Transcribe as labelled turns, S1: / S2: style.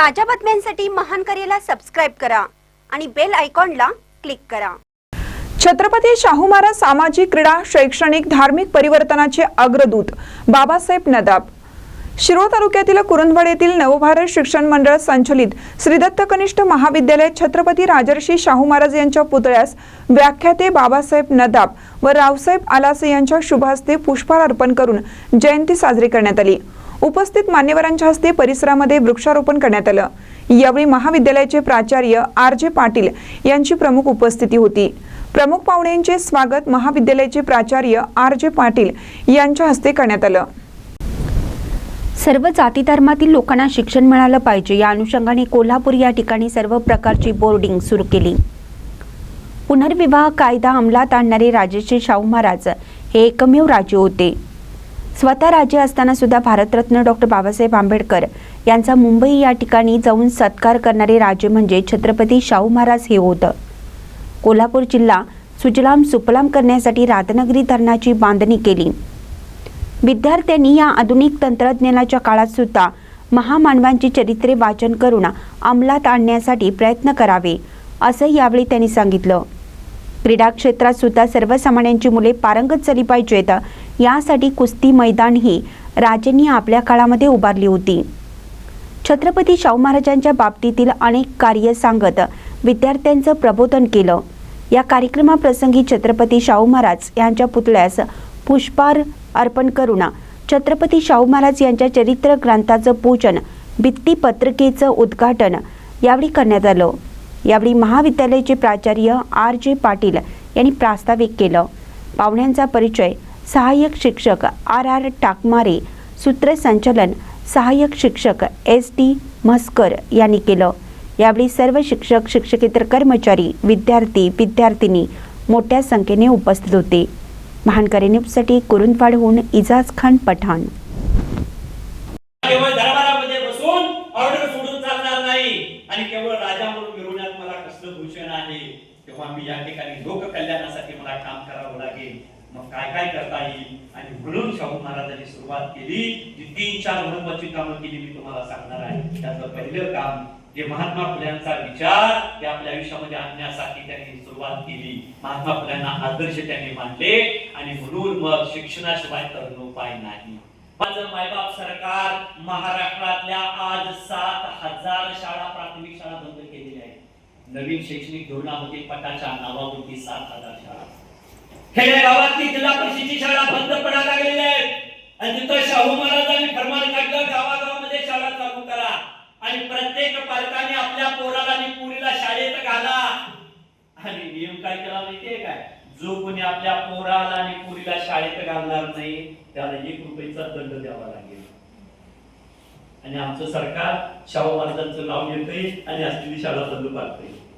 S1: ताज्या बातम्यांसाठी महान करेला सबस्क्राईब करा आणि बेल आयकॉनला क्लिक करा.
S2: छत्रपती शाहू महाराज सामाजिक क्रीडा शैक्षणिक धार्मिक परिवर्तनाचे अग्रदूत बाबासाहेब नदाब. शिरोळ तालुक्यातील कुरुंदवड येथील नवभारत शिक्षण मंडळ संचलित श्री दत्त कनिष्ठ महाविद्यालय छत्रपती राजर्षी शाहू महाराज यांच्या पुतळ्यास व्याख्याते बाबासाहेब नदाब व रावसाहेब आलासे यांच्या शुभ हस्ते पुष्पहार अर्पण करून जयंती साजरी करण्यात आली. उपस्थित मान्यवरांच्या हस्ते परिसरामध्ये वृक्षारोपण करण्यात आलं. यावेळी महाविद्यालयाचे प्राचार्य आर जे पाटील यांची प्रमुख उपस्थिती होती. प्रमुख पाहुण्यांचे स्वागत महाविद्यालयाचे प्राचार्य आर जे पाटील यांच्या हस्ते करण्यात आलं.
S3: सर्व जाती धर्मातील लोकांना शिक्षण मिळालं पाहिजे. या अनुषंगाने कोल्हापूर या ठिकाणी सर्व प्रकारची बोर्डिंग सुरू केली. पुनर्विवाह कायदा अंमलात आणणारे राजश्री शाहू महाराज हे एकमेव राजे होते. स्वतः राजे असताना सुद्धा भारतरत्न डॉक्टर बाबासाहेब आंबेडकर यांचा मुंबई या ठिकाणी जाऊन सत्कार करणारे राजे म्हणजे छत्रपती शाहू महाराज हे होतं. कोल्हापूर जिल्हा सुजलाम सुफलाम करण्यासाठी राधानगरी धरणाची बांधणी केली. विद्यार्थ्यांनी या आधुनिक तंत्रज्ञानाच्या काळात सुद्धा महामानवांची चरित्रे वाचन करून अंमलात आणण्यासाठी प्रयत्न करावे असं यावेळी त्यांनी सांगितलं. क्रीडा क्षेत्रात सुद्धा सर्वसामान्यांची मुले पारंगत झाली पाहिजेत यासाठी कुस्ती मैदान ही राजांनी आपल्या काळामध्ये उभारली होती. छत्रपती शाहू महाराजांच्या बाबतीतील अनेक कार्य सांगत विद्यार्थ्यांचं प्रबोधन केलं. या कार्यक्रमाप्रसंगी छत्रपती शाहू महाराज यांच्या पुतळ्यास पुष्पार अर्पण करून छत्रपती शाहू महाराज यांच्या चरित्र ग्रंथाचं पूजन भित्तीपत्रिकेचं उद्घाटन यावेळी करण्यात आलं. यावेळी महाविद्यालयाचे प्राचार्य आर जे पाटील यांनी प्रास्ताविक केलं. पाहुण्यांचा परिचय सहाय्यक शिक्षक आर आर टाकमारे सूत्रसंचलन सहाय्यक शिक्षक एस टी म्हस्कर यांनी केलं. यावेळी सर्व शिक्षक शिक्षकेतर कर्मचारी विद्यार्थी विद्यार्थिनी मोठ्या संख्येने उपस्थित होते. महानकरी न्यूजसाठी कुरुंदवाडहून इजाज खान पठाण.
S4: आणि केवळ राजा म्हणून मिरवण्यात मला कसलं भूषण आहे. तेव्हा मी या ठिकाणी मला काम करावं लागेल. मग काय काय करता येईल? आणि म्हणून शाहू महाराजांनी सुरुवात केली. जी तीन चार महत्वाची कामं केली मी तुम्हाला सांगणार आहे. त्याचं पहिलं काम जे महात्मा फुल्यांचा विचार ते आपल्या आयुष्यामध्ये आणण्यासाठी त्यांनी सुरुवात केली. महात्मा फुल्यांना आदर्श त्यांनी मानले. आणि म्हणून मग शिक्षणाशिवाय तरुणोपाय नाही. माझं मायबाप सरकार महाराष्ट्रातल्या आज सात हजार शाळा प्राथमिक शाळा बंद केलेल्या आहेत. नवीन शैक्षणिक धोरणामध्ये पटाच्या नावावरती सात हजार शाळा. खेड्या गावातली जिल्हा परिषदेची शाळा बंद पडायला लागलेल्या आहेत. आणि तिथं शाहू महाराजांनी फरमान काढलं गावागावामध्ये शाळा चालू करा. आणि प्रत्येक पालकाने आपल्या पोराला आणि पुरीला शाळेत घाला. आणि नियम काय केला माहितीये काय? जो कोणी आपल्या पोराला आणि पुरीला शाळेत घालणार नाही त्याला एक रुपयाचा दंड द्यावा लागेल. आणि आमचं सरकार शाहू महाराजांचं नाव घेतंय आणि असलेली शाळा बंद पाडतंय.